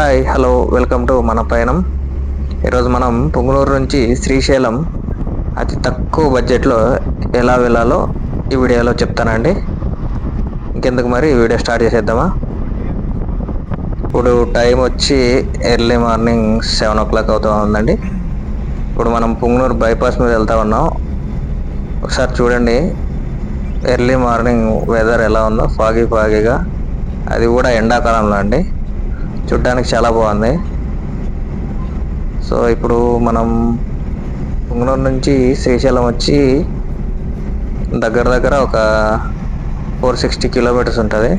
Hi hello welcome to మన పయనం. ఈరోజు మనం పొంగునూరు నుంచి శ్రీశైలం అతి తక్కువ బడ్జెట్లో ఎలా వెళ్ళాలో ఈ వీడియోలో చెప్తానండి. ఇంకెందుకు మరి ఈ వీడియో స్టార్ట్ చేసేద్దామా? ఇప్పుడు టైం వచ్చి early morning seven o'clock అవుతూ ఉందండి. ఇప్పుడు మనం పొంగునూరు బైపాస్ మీద వెళ్తా ఉన్నాం. ఒకసారి చూడండి ఎర్లీ మార్నింగ్ వెదర్ ఎలా ఉందో ఫాగీ ఫాగీగా అది కూడా ఎండాకాలంలో అండి. చూడ్డానికి చాలా బాగుంది. సో ఇప్పుడు మనం పుంగనూరు నుంచి శ్రీశైలం వచ్చి దగ్గర దగ్గర ఒక ఫోర్ సిక్స్టీ కిలోమీటర్స్ ఉంటుంది.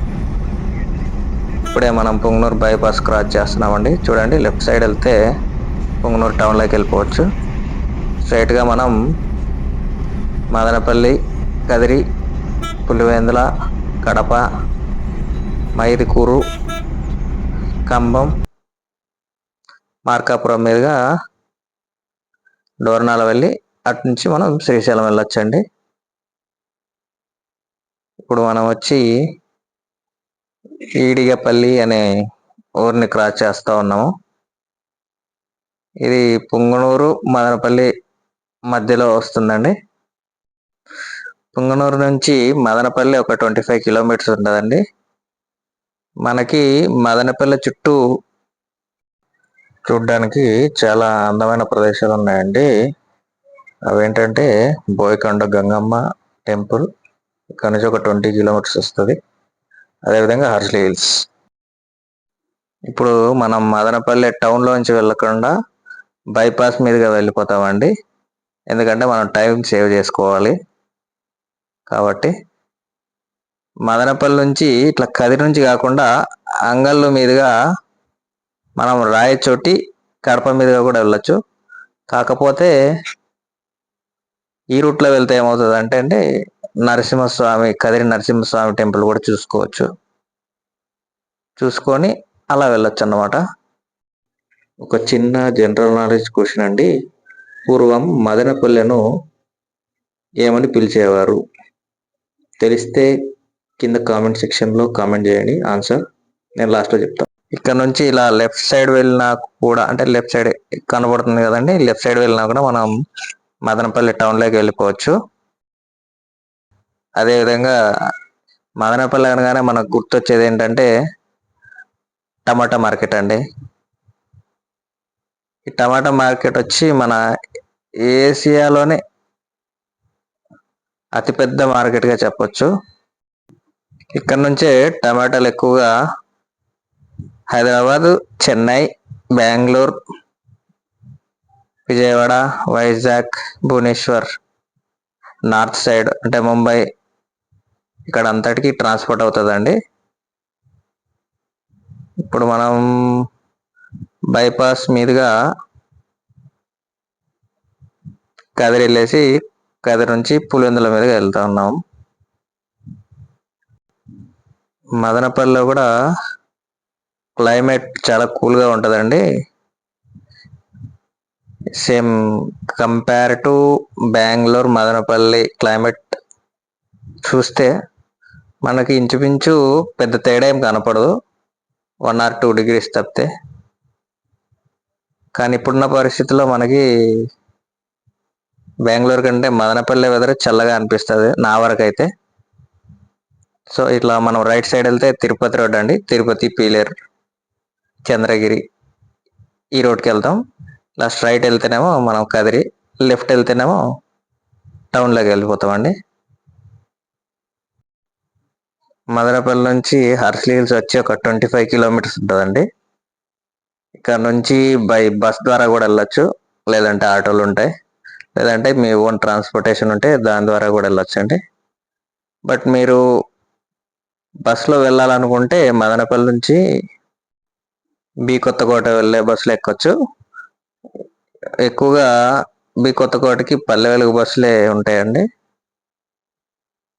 ఇప్పుడే మనం పుంగనూరు బైపాస్ క్రాస్ చేస్తున్నామండి. చూడండి లెఫ్ట్ సైడ్ వెళ్తే పుంగనూరు టౌన్లోకి వెళ్ళిపోవచ్చు. స్ట్రైట్గా మనం మదనపల్లి కదిరి పులివేందుల కడప మైదుకూరు కంబం మార్కాపురం మీదుగా డోర్నాల వెళ్ళి అటు నుంచి మనం శ్రీశైలం వెళ్ళొచ్చండి. ఇప్పుడు మనం వచ్చి ఈడిగపల్లి అనే ఊరిని క్రాస్ చేస్తూ ఉన్నాము. ఇది పుంగనూరు మదనపల్లి మధ్యలో వస్తుందండి. పుంగనూరు నుంచి మదనపల్లి ఒక ట్వంటీ ఫైవ్ కిలోమీటర్స్ ఉంటుందండి. మనకి మదనపల్లి చుట్టూ చూడ్డానికి చాలా అందమైన ప్రదేశాలు ఉన్నాయండి. అవేంటంటే బోయకొండ గంగమ్మ టెంపుల్ ఇక్కడ నుంచి ఒక ట్వంటీ కిలోమీటర్స్ వస్తుంది. అదేవిధంగా హర్స్లీ హిల్స్ ఇప్పుడు మనం మదనపల్లి టౌన్లోంచి వెళ్ళకుండా బైపాస్ మీదుగా వెళ్ళిపోతామండి. ఎందుకంటే మనం టైం సేవ్ చేసుకోవాలి. కాబట్టి మదనపల్లి నుంచి ఇట్లా కదిరి నుంచి కాకుండా అంగళ్ళు మీదుగా మనం రాయచోటి కడప మీదుగా కూడా వెళ్ళొచ్చు. కాకపోతే ఈ రూట్లో వెళ్తే ఏమవుతుంది అంటే అంటే నరసింహస్వామి కదిరి నరసింహస్వామి టెంపుల్ కూడా చూసుకోవచ్చు. చూసుకొని అలా వెళ్ళొచ్చు అన్నమాట ఒక చిన్న జనరల్ నాలెడ్జ్ క్వశ్చన్ అండి. పూర్వం మదనపల్లెను ఏమని పిలిచేవారు? తెలిస్తే కింద కామెంట్ సెక్షన్లో కామెంట్ చేయండి. ఆన్సర్ నేను లాస్ట్లో చెప్తాను ఇక్కడ నుంచి ఇలా లెఫ్ట్ సైడ్ వెళ్ళినా కూడా అంటే లెఫ్ట్ సైడ్ కనబడుతుంది కదండి. లెఫ్ట్ సైడ్ వెళ్ళినా కూడా మనం మదనపల్లి టౌన్లోకి వెళ్ళిపోవచ్చు. అదేవిధంగా మదనపల్లి అనగానే మనకు గుర్తొచ్చేది ఏంటంటే టమాటా మార్కెట్ అండి. ఈ టమాటా మార్కెట్ వచ్చి మన ఏసియాలోనే అతిపెద్ద మార్కెట్గా చెప్పొచ్చు. ఇక్కడ నుంచే టమాటాలు ఎక్కువగా హైదరాబాద్ చెన్నై బెంగళూరు విజయవాడ వైజాగ్ భువనేశ్వర్ నార్త్ సైడ్ అంటే ముంబై ఇక్కడ అంతటికి ట్రాన్స్పోర్ట్ అవుతుందండి. ఇప్పుడు మనం బైపాస్ మీదుగా కదిరి వెళ్ళేసి కదిరి నుంచి పులివెందుల మీదుగా వెళ్తా ఉన్నాం. మదనపల్లిలో కూడా క్లైమేట్ చాలా కూల్గా ఉంటుందండి. Same compare to Bengaluru Madanapalle climate చూస్తే మనకి ఇంచుమించు పెద్ద తేడా ఏం కనపడదు. వన్ ఆర్ టూ డిగ్రీస్ తప్పితే. కానీ ఇప్పుడున్న పరిస్థితుల్లో మనకి బెంగళూరు కంటే మదనపల్లి వెదర్ చల్లగా అనిపిస్తుంది నా వరకు అయితే సో ఇట్లా మనం రైట్ సైడ్ వెళ్తే తిరుపతి రోడ్ అండి. తిరుపతి పీలేర్ చంద్రగిరి ఈ రోడ్కి వెళ్తాం. ఇలా స్ట్రైట్ వెళ్తేనేమో మనం కదిరి లెఫ్ట్ వెళ్తేనేమో టౌన్లోకి వెళ్ళిపోతామండి. మదనపల్లి నుంచి హర్స్లీ హిల్స్ వచ్చి ఒక ట్వంటీ ఫైవ్ కిలోమీటర్స్ ఉంటుందండి. ఇక్కడ నుంచి బై బస్ ద్వారా కూడా వెళ్ళొచ్చు. లేదంటే ఆటోలు ఉంటాయి. లేదంటే మీ ఓన్ ట్రాన్స్పోర్టేషన్ ఉంటే దాని ద్వారా కూడా వెళ్ళొచ్చు అండి బట్ మీరు బస్సులో వెళ్ళాలనుకుంటే మదనపల్లి నుంచి బి కొత్తకోట వెళ్ళే బస్సులు ఎక్కొచ్చు. ఎక్కువగా బి కొత్తకోటకి పల్లె వెలుగు బస్సులే ఉంటాయండి.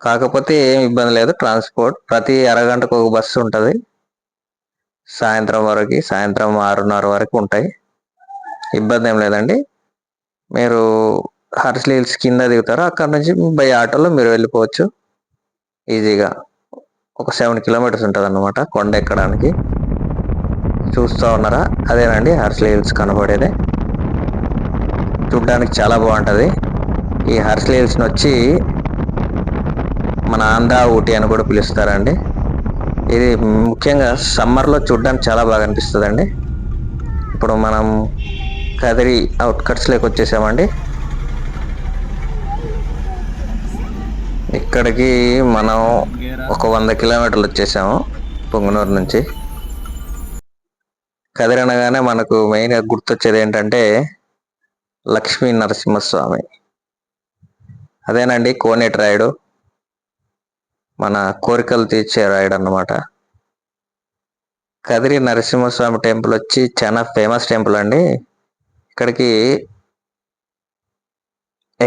కాకపోతే ఏం ఇబ్బంది లేదు ట్రాన్స్పోర్ట్. ప్రతి అరగంటకు ఒక బస్సు ఉంటుంది. సాయంత్రం వరకు సాయంత్రం ఆరున్నర వరకు ఉంటాయి. ఇబ్బంది ఏం లేదండి. మీరు హర్స్లీ హిల్స్ కింద దిగుతారు. అక్కడ నుంచి బై ఆటోలో మీరు వెళ్ళిపోవచ్చు. ఈజీగా. ఒక సెవెన్ కిలోమీటర్స్ ఉంటుంది అన్నమాట కొండ ఎక్కడానికి. చూస్తూ ఉన్నారా? అదేనండి హర్స్లీ హిల్స్ కనబడేది. చూడ్డానికి చాలా బాగుంటుంది. ఈ హర్స్లీ హిల్స్ని వచ్చి మన ఆంధ్ర ఊటీ అని కూడా పిలుస్తారండి. ఇది ముఖ్యంగా సమ్మర్లో చూడడానికి చాలా బాగా అనిపిస్తుంది అండి ఇప్పుడు మనం కదిరి అవుట్కట్స్లోకి వచ్చేసామండి. ఇక్కడికి మనం ఒక వంద కిలోమీటర్లు వచ్చేసాము పొంగనూరు నుంచి. కదిరి అనగానే మనకు మెయిన్గా గుర్తొచ్చేది ఏంటంటే లక్ష్మీ నరసింహస్వామి. అదేనండి కోనేటి రాయుడు. మన కోరికలు తీర్చే రాయుడు అన్నమాట. కదిరి నరసింహస్వామి టెంపుల్ వచ్చి చాలా ఫేమస్ టెంపుల్ అండి. ఇక్కడికి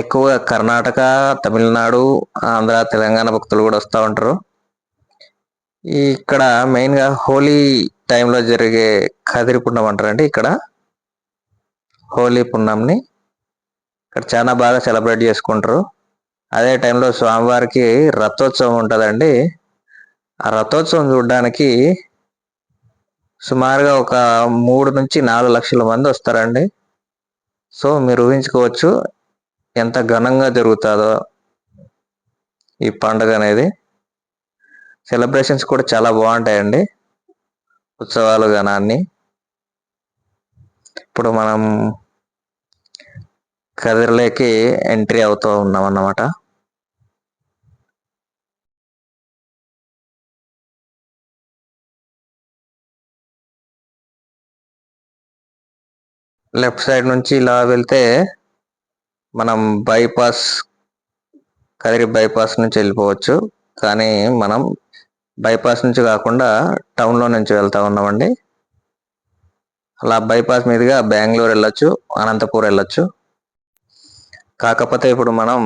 ఎక్కువగా కర్ణాటక తమిళనాడు ఆంధ్ర తెలంగాణ భక్తులు కూడా వస్తూ ఉంటారు. ఇక్కడ మెయిన్గా హోలీ టైంలో జరిగే కదిరి పుణ్యం అంటారండి ఇక్కడ. హోలీ పుణ్యంని ఇక్కడ చాలా బాగా సెలబ్రేట్ చేసుకుంటారు. అదే టైంలో స్వామివారికి రథోత్సవం ఉంటుందండి. ఆ రథోత్సవం చూడడానికి సుమారుగా ఒక మూడు నుంచి నాలుగు లక్షల మంది వస్తారండి. సో మీరు ఊహించుకోవచ్చు ఎంత ఘనంగా జరుగుతుందో ఈ పండుగ అనేది. సెలబ్రేషన్స్ కూడా చాలా బాగుంటాయండి. ఉత్సవాలు ఘనాన్ని ఇప్పుడు మనం కదిరిలోకి ఎంట్రీ అవుతూ ఉన్నాం అన్నమాట లెఫ్ట్ సైడ్ నుంచి ఇలా వెళ్తే మనం బైపాస్ కదిరి బైపాస్ నుంచి వెళ్ళిపోవచ్చు. కానీ మనం బైపాస్ నుంచి కాకుండా టౌన్లో నుంచి వెళ్తా ఉన్నామండి. అలా బైపాస్ మీదుగా బెంగళూరు వెళ్ళొచ్చు అనంతపూర్ వెళ్ళొచ్చు. కాకపోతే ఇప్పుడు మనం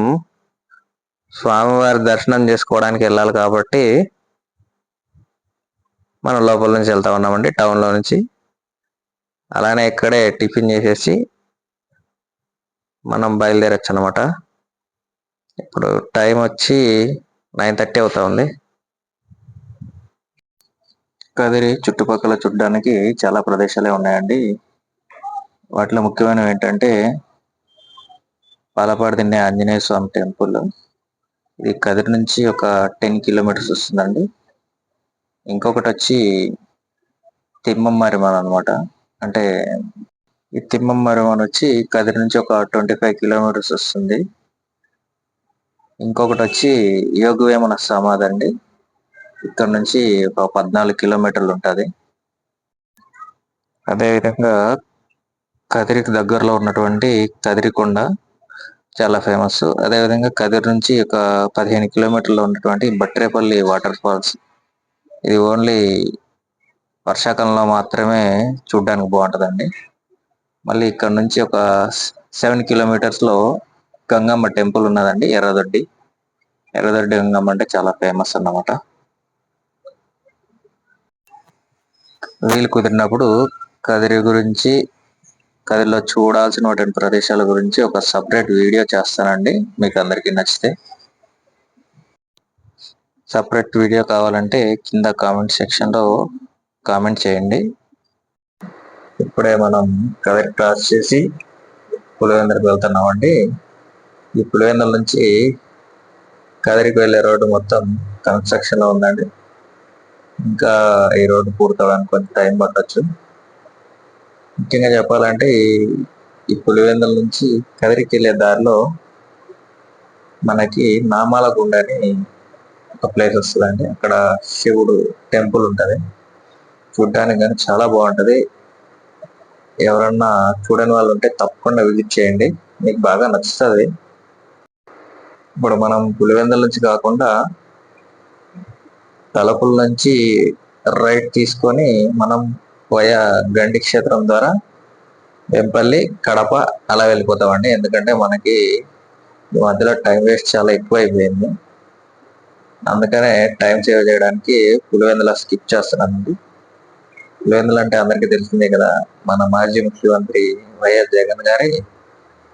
స్వామివారి దర్శనం చేసుకోవడానికి వెళ్ళాలి కాబట్టి మనం లోపల నుంచి వెళ్తా ఉన్నామండి టౌన్లో నుంచి. అలానే ఇక్కడే టిఫిన్ చేసేసి మనం బయలుదేరచ్చు అనమాట ఇప్పుడు టైం వచ్చి నైన్ థర్టీ అవుతా ఉంది కదిరి చుట్టుపక్కల చూడడానికి చాలా ప్రదేశాలే ఉన్నాయండి. వాటిలో ముఖ్యమైనవి ఏంటంటే పాలపాడు తిన్నే ఆంజనేయ స్వామి టెంపుల్. ఇది కదిరి నుంచి ఒక టెన్ కిలోమీటర్స్ వస్తుందండి. ఇంకొకటి వచ్చి తిమ్మమ్మరిమల అనమాట అంటే ఈ తిమ్మమ్మరిమల వచ్చి కదిరి నుంచి ఒక ట్వంటీ ఫైవ్ కిలోమీటర్స్ వస్తుంది. ఇంకొకటి వచ్చి యోగవేమన సమాధి అండి. ఇక్కడ నుంచి ఒక పద్నాలుగు కిలోమీటర్లు ఉంటుంది. అదేవిధంగా కదిరికి దగ్గరలో ఉన్నటువంటి కదిరికొండ చాలా ఫేమస్ అదేవిధంగా కదిరి నుంచి ఒక పదిహేను కిలోమీటర్లు ఉన్నటువంటి బట్రేపల్లి వాటర్ ఫాల్స్ ఇది ఓన్లీ వర్షాకాలంలో మాత్రమే చూడడానికి బాగుంటుందండి. మళ్ళీ ఇక్కడ నుంచి ఒక సెవెన్ కిలోమీటర్స్లో గంగమ్మ టెంపుల్ ఉన్నదండి ఎర్రదొడ్డి. ఎర్రదొడ్డి గంగమ్మ అంటే చాలా ఫేమస్ అన్నమాట. వీలు కుదిరినప్పుడు కదిరి గురించి కదిరిలో చూడాల్సినటువంటి ప్రదేశాల గురించి ఒక సపరేట్ వీడియో చేస్తానండి మీకు అందరికీ నచ్చితే. సపరేట్ వీడియో కావాలంటే కింద కామెంట్ సెక్షన్లో కామెంట్ చేయండి. ఇప్పుడే మనం కదిరి క్రాస్ చేసి పులివెందులకు వెళ్తున్నామండి. ఈ పులివెందుల నుంచి కదిరికి వెళ్ళే రోడ్డు మొత్తం కన్స్ట్రక్షన్లో ఉందండి. ఇంకా ఈ రోడ్డు పూర్తవడానికి కొంచెం టైం పట్టచ్చు. ముఖ్యంగా చెప్పాలంటే ఈ పులివెందుల నుంచి కదిరికి వెళ్ళే దారిలో మనకి నామాల గుండని ఒక ప్లేస్ వస్తుందండి. అక్కడ శివుడు టెంపుల్ ఉంటుంది. చూడ్డానికి కానీ చాలా బాగుంటుంది. ఎవరన్నా చూడని వాళ్ళు ఉంటే తప్పకుండా విజిట్ చేయండి. మీకు బాగా నచ్చుతుంది. ఇప్పుడు మనం పులివెందుల నుంచి కాకుండా తలపుల నుంచి రైట్ తీసుకొని మనం వయా గండి క్షేత్రం ద్వారా వెంపల్లి కడప అలా వెళ్ళిపోతామండి. ఎందుకంటే మనకి ఈ మధ్యలో టైం వేస్ట్ చాలా ఎక్కువ అయిపోయింది అందుకనే టైం సేవ్ చేయడానికి పులివెందుల స్కిప్ చేస్తున్నానండి. పులివెందులు అంటే అందరికీ తెలిసిందే కదా మన మాజీ ముఖ్యమంత్రి వైఎస్ జగన్ గారి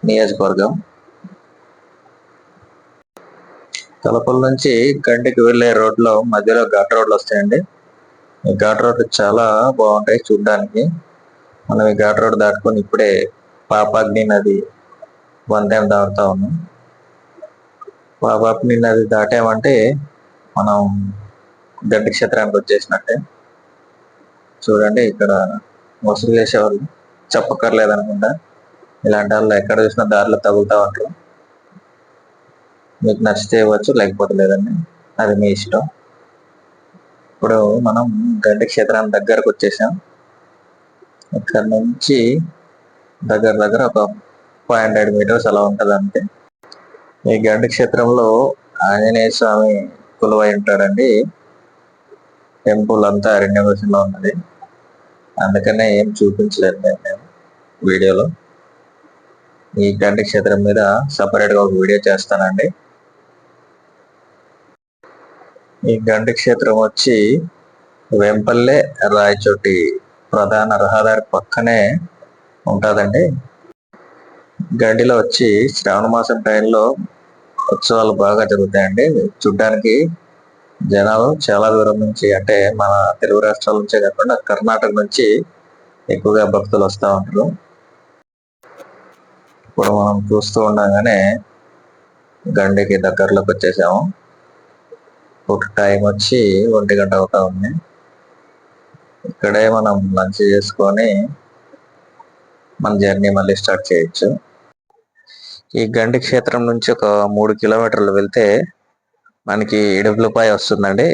నియోజకవర్గం. తలపల నుంచి గంటికి వెళ్ళే రోడ్లో మధ్యలో ఘాట్ రోడ్లు వస్తాయండి. ఈ ఘాట్ రోడ్లు చాలా బాగుంటాయి చూడ్డానికి. మనం ఈ ఘాట్ రోడ్ దాటుకొని ఇప్పుడే పాపాగ్ని నది వంతెన దాటుతా ఉన్నాం. పాపాగ్ని నది దాటామంటే మనం గడ్డి క్షేత్రానికి వచ్చేసినట్టే. చూడండి ఇక్కడ వసూలు చేసేవాళ్ళు. చెప్పక్కర్లేదు అనుకుంటా ఇలాంటి వాళ్ళు ఎక్కడ చూసినా దారిలో తగులుతా ఉంటారు. మీకు నచ్చితే ఇవ్వచ్చు లేకపోతే లేదండి. అది మీ ఇష్టం. ఇప్పుడు మనం గడ్డి క్షేత్రానికి దగ్గరకు వచ్చేసాం. ఇక్కడ నుంచి దగ్గర దగ్గర ఒక ఫైవ్ హండ్రెడ్ మీటర్స్ అలా ఉంటుంది అంతే. ఈ గడ్డి క్షేత్రంలో ఆంజనేయ స్వామి కొలువై ఉంటాడండి. టెంపుల్ అంతా రెన్యువేషన్ ఉన్నది అందుకనే ఏం చూపించలేదు నేను వీడియోలో. ఈ గంట క్షేత్రం మీద సపరేట్గా ఒక వీడియో చేస్తానండి. ఈ గండి క్షేత్రం వచ్చి వెంపల్లె రాయచోటి ప్రధాన రహదారి పక్కనే ఉంటుందండి. గండిలో వచ్చి శ్రావణ మాసం టైంలో ఉత్సవాలు బాగా జరుగుతాయండి. చూడ్డానికి జనాలు చాలా దూరం నుంచి అంటే మన తెలుగు రాష్ట్రాల నుంచే కాకుండా కర్ణాటక నుంచి ఎక్కువగా భక్తులు వస్తూ ఉంటారు. ఇప్పుడు మనం చూస్తూ ఉండగానే గండికి దగ్గరలోకి వచ్చేసాము. ఒక టైం వచ్చి ఒంటి గంట అవుతా ఉంది. ఇక్కడే మనం లంచ్ చేసుకొని మన జర్నీ మళ్ళీ స్టార్ట్ చేయొచ్చు. ఈ గండి క్షేత్రం నుంచి ఒక మూడు కిలోమీటర్లు వెళ్తే మనకి ఇడుపులపాయ వస్తుందండి.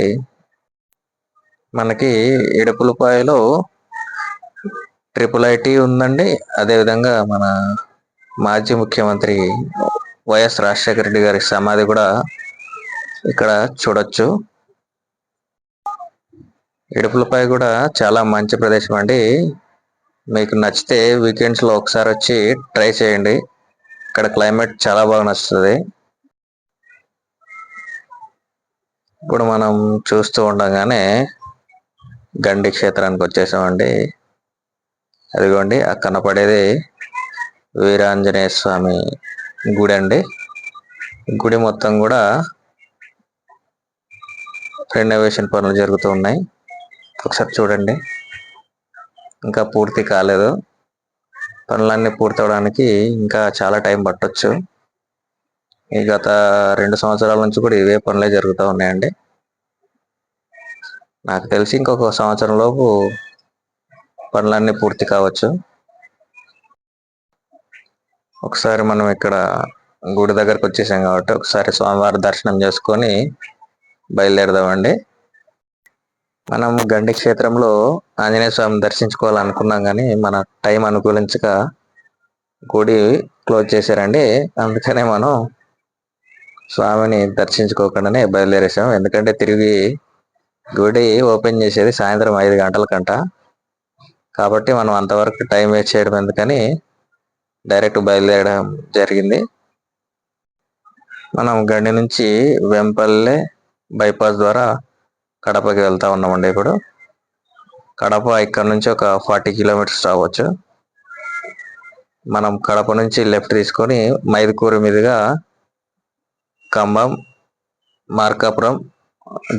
మనకి ఇడుపులపాయలో ట్రిపుల్ ఐటీ ఉందండి. అదేవిధంగా మన మాజీ ముఖ్యమంత్రి వైఎస్ రాజశేఖర రెడ్డి గారి సమాధి కూడా ఇక్కడ చూడొచ్చు. ఇడుపులపై కూడా చాలా మంచి ప్రదేశం అండి. మీకు నచ్చితే వీకెండ్స్లో ఒకసారి వచ్చి ట్రై చేయండి. ఇక్కడ క్లైమేట్ చాలా బాగా నచ్చుతుంది. ఇప్పుడు మనం చూస్తూ ఉండగానే గండి క్షేత్రానికి వచ్చేసామండి. అదిగోండి ఆ కనపడేది వీరాంజనేయ స్వామి గుడి అండి. గుడి మొత్తం కూడా రెనోవేషన్ పనులు జరుగుతూ ఉన్నాయి. ఒకసారి చూడండి. ఇంకా పూర్తి కాలేదు. పనులన్నీ పూర్తవడానికి ఇంకా చాలా టైం పట్టొచ్చు. ఈ గత రెండు సంవత్సరాల నుంచి కూడా ఇవే పనులే జరుగుతూ ఉన్నాయండి. నాకు తెలిసి ఇంకొక సంవత్సరం లోపు పనులన్నీ పూర్తి కావచ్చు. ఒకసారి మనం ఇక్కడ గుడి దగ్గరకు వచ్చేసాం కాబట్టి ఒకసారి స్వామివారి దర్శనం చేసుకొని బయలుదేరదామండి. మనం గండి క్షేత్రంలో ఆంజనేయ స్వామి దర్శించుకోవాలనుకున్నాం కానీ మన టైం అనుకూలించక గుడి క్లోజ్ చేశారండి. అందుకనే మనం స్వామిని దర్శించుకోకుండానే బయలుదేరేసాం ఎందుకంటే తిరిగి గుడి ఓపెన్ చేసేది సాయంత్రం ఐదు గంటల కంట కాబట్టి మనం అంతవరకు టైం వేస్ట్ చేయడం ఎందుకని డైరెక్ట్ బయలుదేరడం జరిగింది. మనం గండి నుంచి వెంపల్లె బైపాస్ ద్వారా కడపకి వెళ్తా ఉన్నామండి ఇప్పుడు. కడప ఇక్కడ నుంచి ఒక ఫార్టీ కిలోమీటర్స్ రావచ్చు. మనం కడప నుంచి లెఫ్ట్ తీసుకొని మైదుకూరు మీదుగా ఖమ్మం మార్కాపురం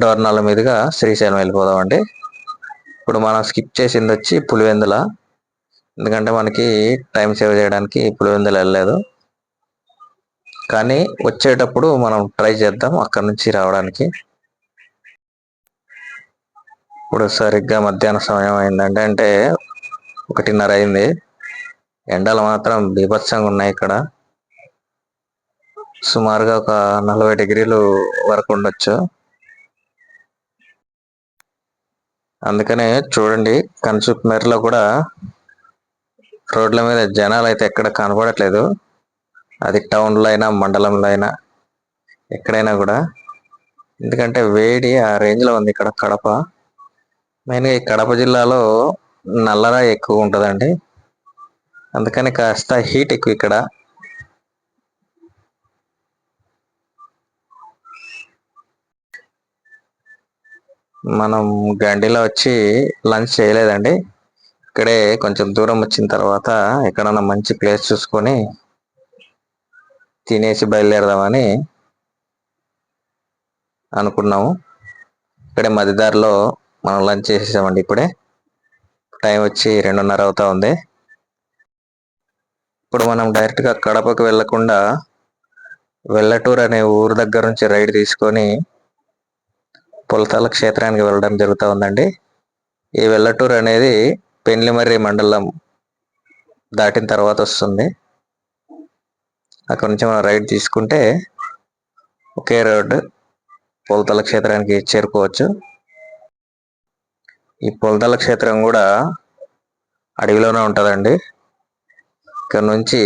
డోర్నాల మీదుగా శ్రీశైలం వెళ్ళిపోదామండి. ఇప్పుడు మనం స్కిప్ చేసింది వచ్చి పులివెందుల. ఎందుకంటే మనకి టైం సేవ్ చేయడానికి పులివెందులు వెళ్ళలేదు. కానీ వచ్చేటప్పుడు మనం ట్రై చేద్దాం అక్కడ నుంచి రావడానికి. ఇప్పుడు సరిగ్గా మధ్యాహ్న సమయం అయిందంటే అంటే ఒకటిన్నర అయింది. ఎండలు మాత్రం బీభత్సంగా ఉన్నాయి ఇక్కడ. సుమారుగా ఒక నలభై డిగ్రీలు వరకు ఉండొచ్చు. అందుకనే చూడండి కన్సూప్ మేరలో కూడా రోడ్ల మీద జనాలు అయితే ఎక్కడ కనపడట్లేదు అది టౌన్లో అయినా మండలంలో అయినా ఎక్కడైనా కూడా. ఎందుకంటే వేడి ఆ రేంజ్లో ఉంది ఇక్కడ కడప. మెయిన్గా ఈ కడప జిల్లాలో నల్లరా ఎక్కువ ఉంటుందండి. అందుకని కాస్త హీట్ ఎక్కువ ఇక్కడ. మనం గండిలో వచ్చి లంచ్ చేయలేదండి. ఇక్కడే కొంచెం దూరం వచ్చిన తర్వాత ఎక్కడన్నా మంచి ప్లేస్ చూసుకొని తినేసి బయలుదేరదామని అనుకున్నాము. ఇక్కడే మధ్యదారిలో మనం లంచ్ చేసేసామండి ఇప్పుడే. టైం వచ్చి రెండున్నర అవుతా ఉంది. ఇప్పుడు మనం డైరెక్ట్గా కడపకు వెళ్ళకుండా వెల్లటూర్ అనే ఊరు దగ్గర నుంచి రైడ్ తీసుకొని పులతాల క్షేత్రానికి వెళ్ళడం జరుగుతూ ఉందండి. ఈ వెళ్ళటూరు అనేది పెండ్లిమర్రి మండలం దాటిన తర్వాత వస్తుంది. అక్కడ నుంచి మనం రైడ్ తీసుకుంటే ఒకే రోడ్ పొలతల క్షేత్రానికి చేరుకోవచ్చు. ఈ పొలతల క్షేత్రం కూడా అడవిలోనే ఉంటుందండి. ఇక్కడ నుంచి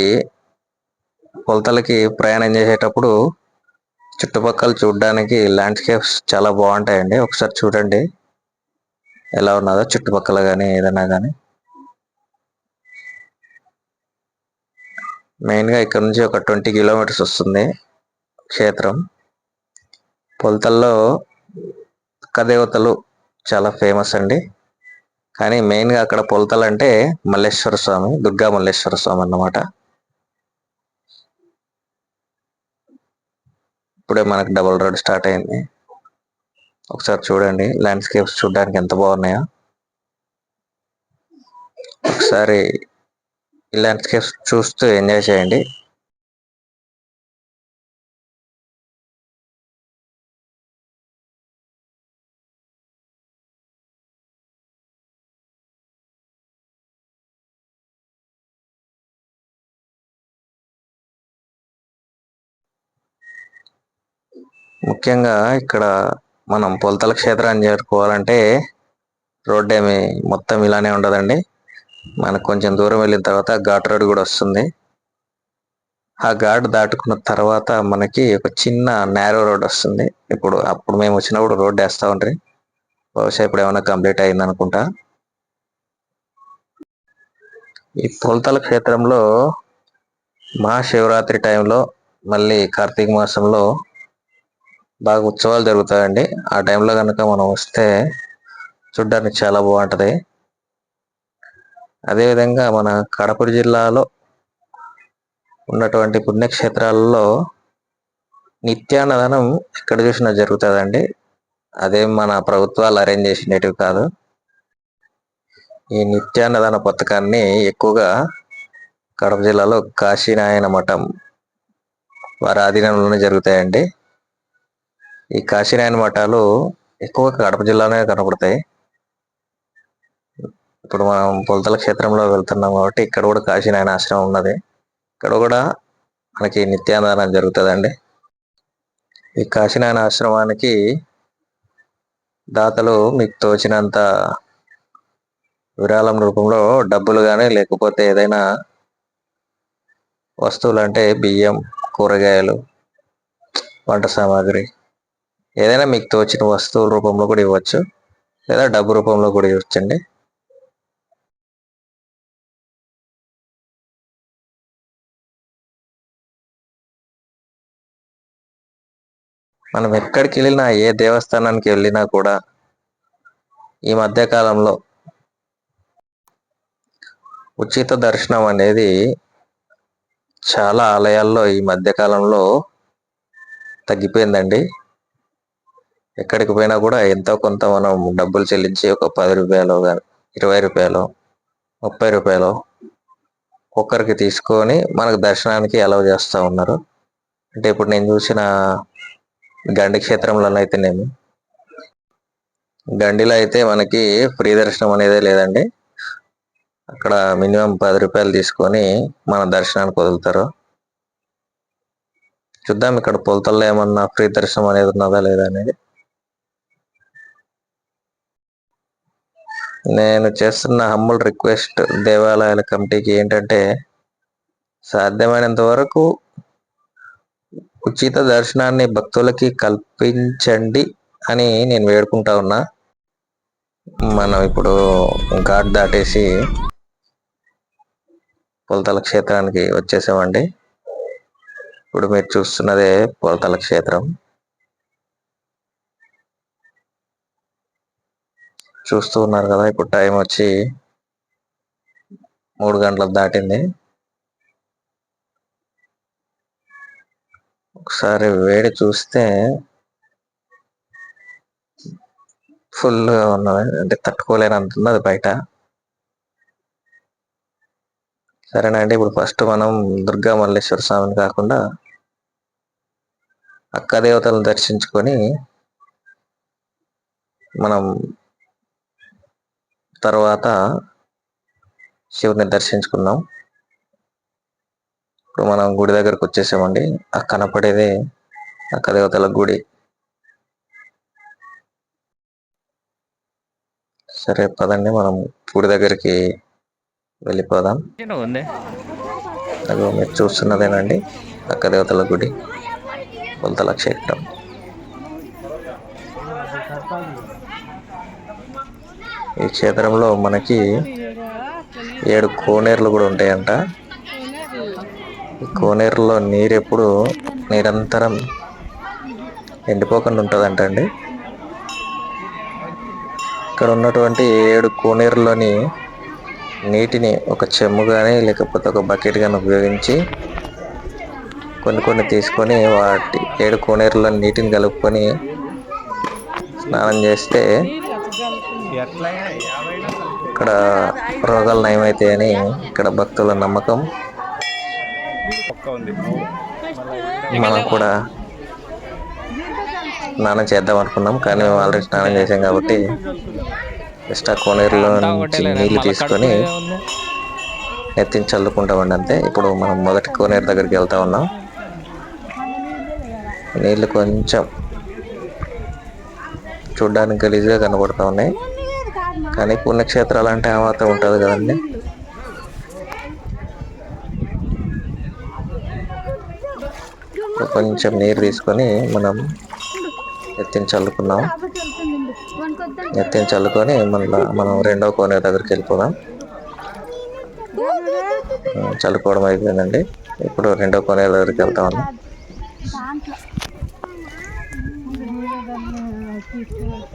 పొలతలకి ప్రయాణం చేసేటప్పుడు చుట్టుపక్కల చూడడానికి ల్యాండ్స్కేప్స్ చాలా బాగుంటాయండి. ఒకసారి చూడండి. ఎలా ఉన్నదో చుట్టుపక్కల కానీ ఏదైనా కానీ మెయిన్గా ఇక్కడ నుంచి ఒక ట్వంటీ కిలోమీటర్స్ వస్తుంది క్షేత్రం. పొలతల్లో దేవతలు చాలా ఫేమస్ అండి. కానీ మెయిన్గా అక్కడ పొలతలు అంటే మల్లేశ్వర స్వామి దుర్గా మల్లేశ్వర స్వామి అన్నమాట. ఇప్పుడే మనకు డబుల్ రోడ్ స్టార్ట్ అయింది. ఒకసారి చూడండి ల్యాండ్స్కేప్స్ చూడడానికి ఎంత బాగున్నాయో. ఒకసారి ఈ ల్యాండ్స్కేప్స్ చూస్తూ ఎంజాయ్ చేయండి. ముఖ్యంగా ఇక్కడ మనం పొలతల క్షేత్రాన్ని చేరుకోవాలంటే రోడ్ ఏమి మొత్తం ఇలానే ఉండదండి. మనకు కొంచెం దూరం వెళ్ళిన తర్వాత ఘాట్ రోడ్ కూడా వస్తుంది. ఆ ఘాట్ దాటుకున్న తర్వాత మనకి ఒక చిన్న నేరో రోడ్ వస్తుంది. ఇప్పుడు అప్పుడు మేము వచ్చినప్పుడు రోడ్ వేస్తూ ఉంటాయి బహుశా ఇప్పుడు ఏమైనా కంప్లీట్ అయింది అనుకుంటా. ఈ పొలతల క్షేత్రంలో మహాశివరాత్రి టైంలో మళ్ళీ కార్తీక మాసంలో బాగా ఉత్సవాలు జరుగుతాయండి. ఆ టైంలో కనుక మనం వస్తే చూడ్డానికి చాలా బాగుంటుంది. అదేవిధంగా మన కడప జిల్లాలో ఉన్నటువంటి పుణ్యక్షేత్రాలలో నిత్యాన్నదానం ఎక్కడ చూసినా జరుగుతుందండి. అదేం మన ప్రభుత్వాలు అరేంజ్ చేసినవి కాదు. ఈ నిత్యాన్నదాన పథకాన్ని ఎక్కువగా కడప జిల్లాలో కాశీనాయన మఠం వారి ఆధీనంలోనే జరుగుతాయండి. ఈ కాశీనాయన మఠాలు ఎక్కువగా కడప జిల్లానే కనబడతాయి ఇప్పుడు మనం పొలతల క్షేత్రంలో వెళ్తున్నాం కాబట్టి ఇక్కడ కూడా కాశీనాయన ఆశ్రమం ఉన్నది. ఇక్కడ కూడా మనకి నిత్యాన్నదానం జరుగుతుందండి. ఈ కాశీనాయన ఆశ్రమానికి దాతలు మీకు తోచినంత విరాళం రూపంలో డబ్బులు కానీ లేకపోతే ఏదైనా వస్తువులు అంటే బియ్యం కూరగాయలు వంట సామాగ్రి ఏదైనా మీకు తోచిన వస్తువుల రూపంలో కూడా ఇవ్వచ్చు. లేదా డబ్బు రూపంలో కూడా ఇవ్వచ్చండి. మనం ఎక్కడికి వెళ్ళినా ఏ దేవస్థానానికి వెళ్ళినా కూడా ఈ మధ్యకాలంలో ఉచిత దర్శనం అనేది చాలా ఆలయాల్లో ఈ మధ్యకాలంలో తగ్గిపోయిందండి. ఎక్కడికి పోయినా కూడా ఎంతో కొంత మనం డబ్బులు చెల్లించి ఒక పది రూపాయలు ఇరవై రూపాయలు ముప్పై రూపాయలు ఒక్కరికి తీసుకొని మనకు దర్శనానికి అలవ్ చేస్తూ ఉన్నారు. అంటే ఇప్పుడు నేను చూసిన గండి క్షేత్రంలో అయితేనేమి గండిలో అయితే మనకి ఫ్రీ దర్శనం అనేది లేదండి. అక్కడ మినిమం పది రూపాయలు తీసుకొని మన దర్శనానికి వదులుతారు. చూద్దాం ఇక్కడ పొలతల్లో ఏమన్నా ఫ్రీ దర్శనం అనేది ఉన్నదా లేదా అనేది. నేను చేస్తున్న హమ్ముల్ రిక్వెస్ట్ దేవాలయాల కమిటీకి ఏంటంటే సాధ్యమైనంత వరకు ఉచిత దర్శనాన్ని భక్తులకి కల్పించండి అని నేను వేడుకుంటా ఉన్నా. మనం ఇప్పుడు ఘాట్ దాటేసి పొలతల క్షేత్రానికి వచ్చేసామండి. ఇప్పుడు మీరు చూస్తున్నదే పొలతల క్షేత్రం. చూస్తూ ఉన్నారు కదా ఇప్పుడు టైం వచ్చి మూడు గంటలకు దాటింది. ఒకసారి వేడి చూస్తే ఫుల్గా ఉన్నది అంటే తట్టుకోలేనంత ఉంది అది బయట. సరేనండి ఇప్పుడు ఫస్ట్ మనం దుర్గా మల్లేశ్వర స్వామిని కాకుండా అక్క దేవతలను దర్శించుకొని మనం తర్వాత శివుని దర్శించుకుందాం. ఇప్పుడు మనం గుడి దగ్గరకు వచ్చేసామండి. ఆ కనపడేదే అక్క దేవతల గుడి. సరే పదండి మనం గుడి దగ్గరికి వెళ్ళిపోదాం. మీరు చూస్తున్నదేనండి అక్క దేవతల గుడి. కొలతల క్షేత్రం. ఈ క్షేత్రంలో మనకి ఏడు కోనేరులు కూడా ఉంటాయంట. ఈ కోనేరులో నీరు ఎప్పుడు నిరంతరం ఎండిపోకుండా ఉంటుందంట అండి. ఇక్కడ ఉన్నటువంటి ఏడు కోనేరులోని నీటిని ఒక చెమ్ము కానీ లేకపోతే ఒక బకెట్ కానీ ఉపయోగించి కొన్ని కొన్ని తీసుకొని వాటి ఏడు కోనేరులో నీటిని కలుపుకొని స్నానం చేస్తే ఇక్కడ రోగాలు నయమవుతాయని ఇక్కడ భక్తుల నమ్మకం. మనం కూడా స్నానం చేద్దాం అనుకున్నాం కానీ మేము ఆల్రెడీ స్నానం చేసాం కాబట్టి జస్ట్ ఆ కోనేరులో నుంచి నీళ్ళు తీసుకొని ఎత్తిని చల్లుకుంటామండి అంతే. ఇప్పుడు మనం మొదటి కోనేరు దగ్గరికి వెళ్తా ఉన్నాం. నీళ్ళు కొంచెం చూడ్డానికి గలీజ్గా కనబడుతూ ఉన్నాయి. కానీ పుణ్యక్షేత్రాలు అంటే ఆ మాత్రం ఉంటుంది కదండి. కొంచెం నీరు తీసుకొని మనం ఎత్తిని చల్లుకున్నాం ఎత్తిని చల్లుకొని మళ్ళీ మనం రెండవ కోనే దగ్గరికి వెళ్ళిపోదాం. చల్లుకోవడం అయిపోయిందండి. ఇప్పుడు రెండో కోనే దగ్గరికి వెళ్తా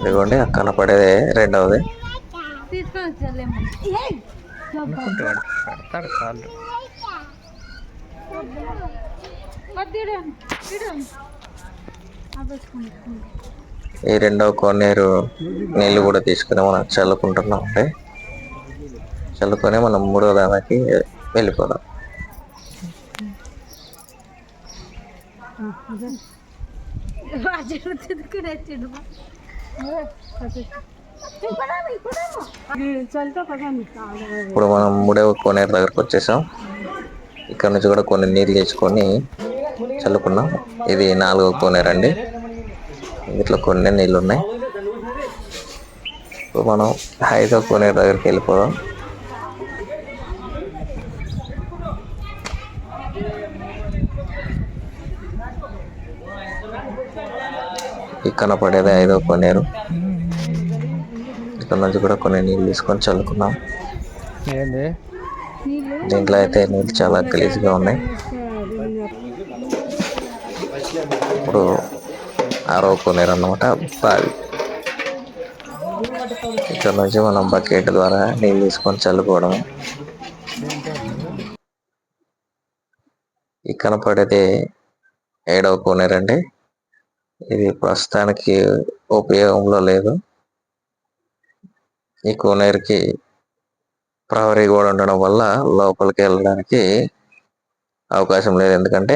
ఇదిగోండి అక్కడ కనపడేదే రెండవది. కాళ్ళు. ఈ రెండవ కోనేరు నీళ్ళు కూడా తీసుకుని మనం చల్లుకుంటున్నాం అంటే. చల్లుకొని మనం మూడో దానికి వెళ్ళిపోదాం. ఇప్పుడు మనం మూడవ కోనేరు దగ్గరకు వచ్చేసాం. ఇక్కడ నుంచి కూడా కొన్ని నీళ్ళు తెచ్చుకొని చల్లుకున్నాం. ఇది నాలుగవ కోనేరు అండి. ఇట్లా కొన్ని నీళ్ళు ఉన్నాయి ఇప్పుడు మనం ఐదవ కోనేరు దగ్గరికి వెళ్ళిపోదాం. ఇక్కడ పడేది ఐదో కోనేరు. ఇక్కడ నుంచి కూడా కొన్ని నీళ్ళు తీసుకొని చల్లుకున్నాం. ఏంది? దీంట్లో అయితే నీళ్ళు చాలా గలీజ్గా ఉన్నాయి. ఇప్పుడు ఆరో కొనేరు అన్నమాట బావి. ఇక్కడ నుంచి మనం బకెట్ ద్వారా నీళ్ళు తీసుకొని చల్లుకోవడం ఈ కనపడేది ఏడవ కోనేరు అండి ఇది ప్రస్తుతానికి ఉపయోగంలో లేదు. ఈ కోనేరుకి ప్రహరీ కూడా ఉండడం వల్ల లోపలికి వెళ్ళడానికి అవకాశం లేదు. ఎందుకంటే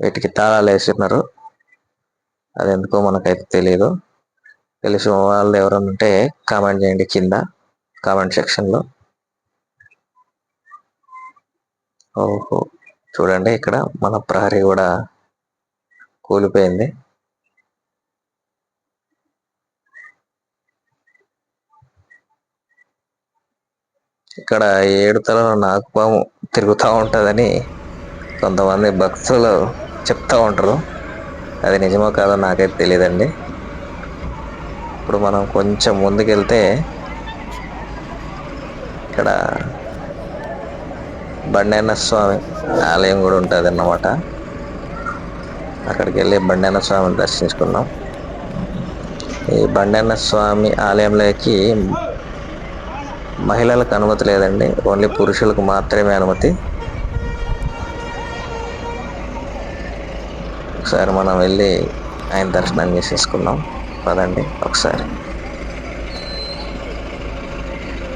వీటికి తాళాలు వేస్తున్నారు. అది ఎందుకో మనకైతే తెలియదు తెలిసిన వాళ్ళు ఎవరైనా ఉంటే కామెంట్ చేయండి కింద కామెంట్ సెక్షన్లో. ఓహో చూడండి ఇక్కడ మన ప్రహరీ కూడా కూలిపోయింది. ఇక్కడ ఏడు తలలో నాగపాము తిరుగుతూ ఉంటుందని కొంతమంది భక్తులు చెప్తూ ఉంటారు. అది నిజమో కాదో నాకైతే తెలియదండి ఇప్పుడు మనం కొంచెం ముందుకెళ్తే ఇక్కడ బండన్న స్వామి ఆలయం కూడా ఉంటుంది అన్నమాట అక్కడికి వెళ్ళి బండన్న స్వామిని దర్శించుకున్నాం ఈ బండన్న స్వామి ఆలయంలోకి మహిళలకు అనుమతి లేదండి. ఓన్లీ పురుషులకు మాత్రమే అనుమతి. ఒకసారి మనం వెళ్ళి ఆయన దర్శనం చేసేసుకున్నాం పదండి ఒకసారి.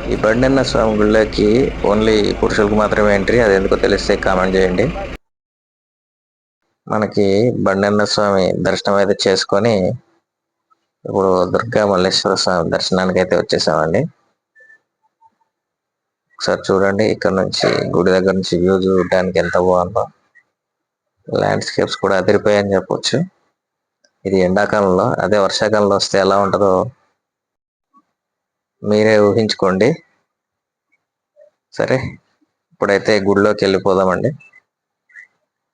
ఈ బండన్న స్వామి గుళ్ళకి ఓన్లీ పురుషులకు మాత్రమే ఎంట్రీ. అది ఎందుకో తెలిస్తే కామెంట్ చేయండి. మనకి బండన్న స్వామి దర్శనం అయితే చేసుకొని ఇప్పుడు దుర్గా మల్లేశ్వర స్వామి దర్శనానికి అయితే వచ్చేసామండి. ఒకసారి చూడండి ఇక్కడ నుంచి గుడి దగ్గర నుంచి వ్యూ చూడడానికి ఎంత బాగుందో. ల్యాండ్స్కేప్స్ కూడా అదిరిపోయాయని చెప్పొచ్చు. ఇది ఎండాకాలంలో అదే వర్షాకాలంలో వస్తే ఎలా ఉంటుందో మీరే ఊహించుకోండి. సరే ఇప్పుడైతే గుడిలోకి వెళ్ళిపోదామండి.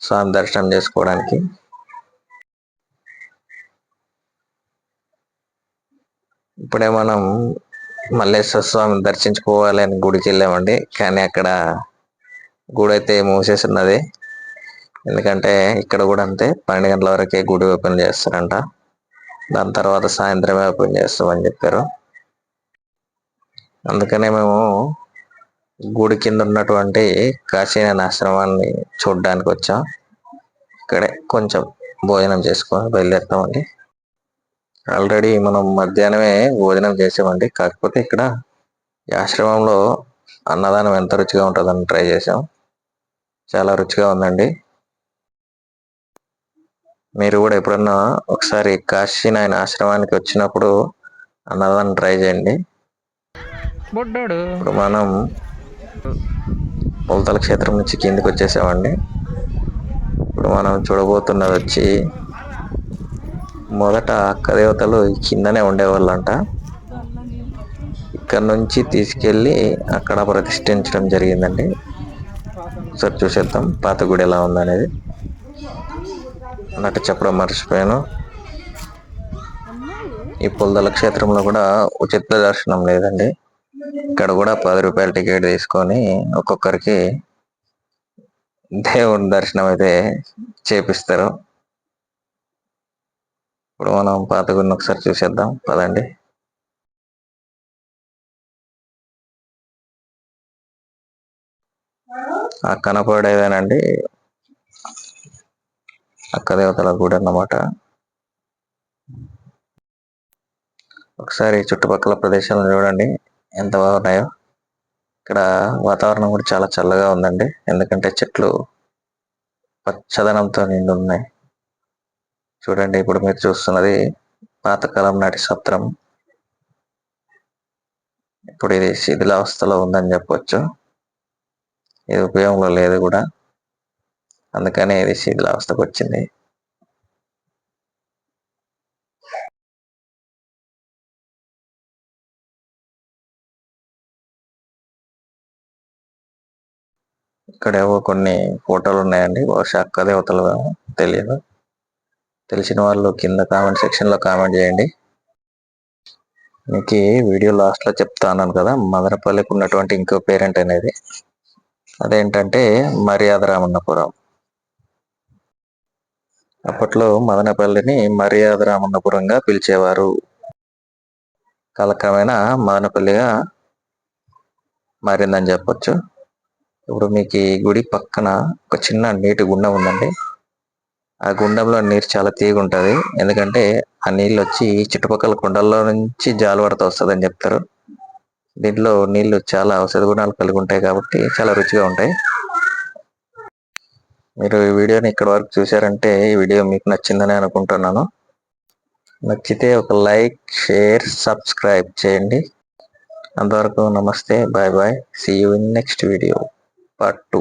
స్వామి దర్శనం చేసుకోవడానికి. ఇప్పుడే మనం మల్లేశ్వర స్వామి దర్శించుకోవాలని గుడికి వెళ్ళామండి. కానీ అక్కడ గుడి అయితే మూసేసి ఎందుకంటే ఇక్కడ కూడా అంతే పన్నెండు గంటల వరకే గుడి ఓపెన్ చేస్తారంట. దాని తర్వాత సాయంత్రమే ఓపెన్ చేస్తామని చెప్పారు. అందుకనే మేము గుడి కింద ఉన్నటువంటి కాశీనాథ ఆశ్రమాన్ని చూడడానికి వచ్చాం. ఇక్కడే కొంచెం భోజనం చేసుకొని బయలుదేరుతామండి. ఆల్రెడీ మనం మధ్యాహ్నమే భోజనం చేసామండి. కాకపోతే ఇక్కడ ఈ ఆశ్రమంలో అన్నదానం ఎంత రుచిగా ఉంటుందని ట్రై చేసాం. చాలా రుచిగా ఉందండి. మీరు కూడా ఎప్పుడన్నా ఒకసారి కాశీ నాయన ఆశ్రమానికి వచ్చినప్పుడు అన్నదానం ట్రై చేయండి. ఇప్పుడు మనం ఉల్తల క్షేత్రం నుంచి కిందికి వచ్చేసామండి. ఇప్పుడు మనం చూడబోతున్నది వచ్చి మొదట అక్క దేవతలు కిందనే ఉండేవాళ్ళంట. ఇక్కడ నుంచి తీసుకెళ్ళి అక్కడ ప్రతిష్ఠించడం జరిగిందండి. ఒకసారి చూసేద్దాం పాత గుడి ఎలా ఉందనేది. అన్నట్టు చెప్పడం మర్చిపోయాను. ఈ పుల్దల క్షేత్రంలో కూడా ఉచిత దర్శనం లేదండి. ఇక్కడ కూడా పది రూపాయల టికెట్ తీసుకొని ఒక్కొక్కరికి దేవుని దర్శనం అయితే చేపిస్తారు. ఇప్పుడు మనం పాత గుడిని ఒకసారి చూసేద్దాం. పదండి. ఆ కనపడేదేనండి. అక్క దేవతల గుడి అన్నమాట. ఒకసారి చుట్టుపక్కల ప్రదేశాలను చూడండి. ఎంత బాగున్నాయో ఇక్కడ వాతావరణం కూడా చాలా చల్లగా ఉందండి. ఎందుకంటే చెట్లు పచ్చదనంతో నిండి ఉన్నాయి. చూడండి ఇప్పుడు మీరు చూస్తున్నది పాతకాలం నాటి సత్రం ఇప్పుడు ఇది శిథిలావస్థలో ఉందని చెప్పొచ్చు. ఇది ఉపయోగంలో లేదు కూడా. అందుకనే ఇది శిథిలావస్థకు వచ్చింది. ఇక్కడ ఏవో కొన్ని ఫోటోలు ఉన్నాయండి. బహుశా అక్క దేవతలు తెలియదు. తెలిసిన వాళ్ళు కింద కామెంట్ సెక్షన్లో కామెంట్ చేయండి. మీకు వీడియో లాస్ట్లో చెప్తా అన్నాను కదా మదనపల్లికి ఉన్నటువంటి ఇంకో పేరెంట్ అనేది. అదేంటంటే మర్యాద రామన్నపురం. అప్పట్లో మదనపల్లిని మర్యాద రామన్నపురంగా పిలిచేవారు. కాలక్రమేణా మదనపల్లిగా మారిందని చెప్పొచ్చు. ఇప్పుడు మీకు ఈ గుడి పక్కన ఒక చిన్న నీటి గుండం ఉందండి. ఆ గుండంలో నీరు చాలా తీగ ఉంటుంది ఎందుకంటే ఆ నీళ్ళు వచ్చి చుట్టుపక్కల కొండల్లో నుంచి జాలువాడతో వస్తుంది అని చెప్తారు. దీంట్లో నీళ్ళు చాలా ఔషధ గుణాలు కలిగి ఉంటాయి కాబట్టి చాలా రుచిగా ఉంటాయి. మీరు ఈ వీడియోని ఇక్కడ వరకు చూసారంటే ఈ వీడియో మీకు నచ్చిందని అనుకుంటున్నాను. నచ్చితే ఒక లైక్ షేర్ సబ్స్క్రైబ్ చేయండి. అంతవరకు నమస్తే bye bye. See you in next video part two